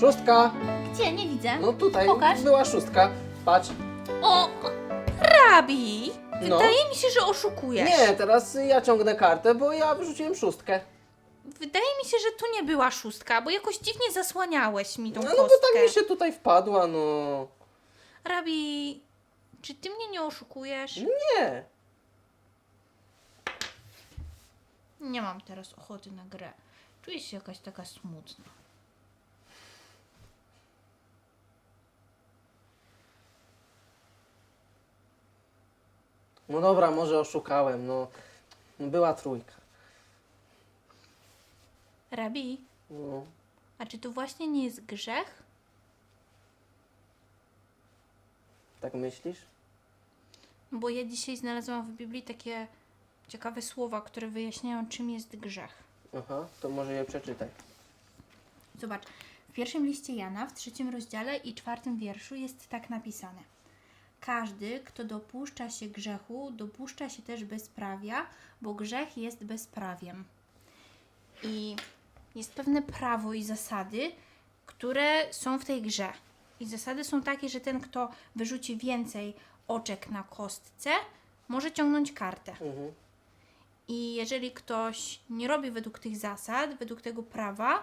Szóstka! Gdzie? Nie widzę. No tutaj Pokaż. była szóstka. Patrz. O, Rabi! No. Wydaje mi się, że oszukujesz. Nie, teraz ja ciągnę kartę, bo ja wyrzuciłem szóstkę. Wydaje mi się, że tu nie była szóstka, bo jakoś dziwnie zasłaniałeś mi tą No, kostkę. no bo tak mi się tutaj wpadła, no. Rabi, czy ty mnie nie oszukujesz? Nie. Nie mam teraz ochoty na grę. Czuję się jakaś taka smutna. No dobra, może oszukałem, no. No Była trójka. Rabi, No. a czy to właśnie nie jest grzech? Tak myślisz? Bo ja dzisiaj znalazłam w Biblii takie ciekawe słowa, które wyjaśniają, czym jest grzech. Aha, to może je przeczytaj. Zobacz, w pierwszym liście Jana, w trzecim rozdziale i czwartym wierszu jest tak napisane. Każdy, kto dopuszcza się grzechu, dopuszcza się też bezprawia, bo grzech jest bezprawiem. I jest pewne prawo i zasady, które są w tej grze. I zasady są takie, że ten, kto wyrzuci więcej oczek na kostce, może ciągnąć kartę. Mhm. I jeżeli ktoś nie robi według tych zasad, według tego prawa,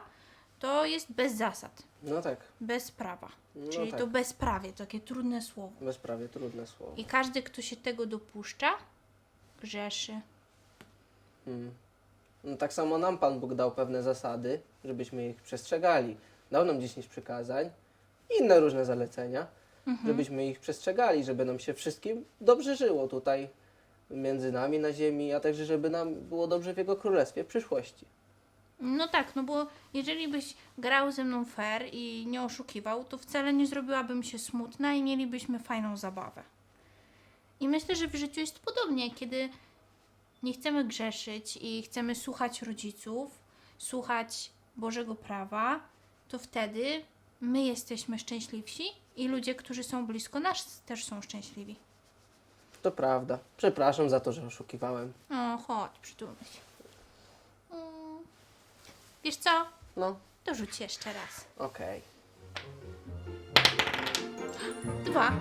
to jest bez zasad, No tak, bez prawa. No Czyli tak. to bezprawie, takie trudne słowo. bezprawie trudne słowo. I każdy, kto się tego dopuszcza, grzeszy. Mm. No, tak samo nam Pan Bóg dał pewne zasady, żebyśmy ich przestrzegali. Dał nam 10 przykazań i inne różne zalecenia, żebyśmy ich przestrzegali, żeby nam się wszystkim dobrze żyło tutaj między nami na ziemi, a także żeby nam było dobrze w Jego Królestwie w przyszłości. No tak, no bo jeżeli byś grał ze mną fair i nie oszukiwał, to wcale nie zrobiłabym się smutna i mielibyśmy fajną zabawę. I myślę, że w życiu jest podobnie, kiedy nie chcemy grzeszyć i chcemy słuchać rodziców, słuchać Bożego prawa, to wtedy my jesteśmy szczęśliwsi i ludzie, którzy są blisko nas, też są szczęśliwi. To prawda. Przepraszam za to, że oszukiwałem. O, chodź, przytulmy się. Wiesz co? No, To rzuć jeszcze raz. okej. Dwa.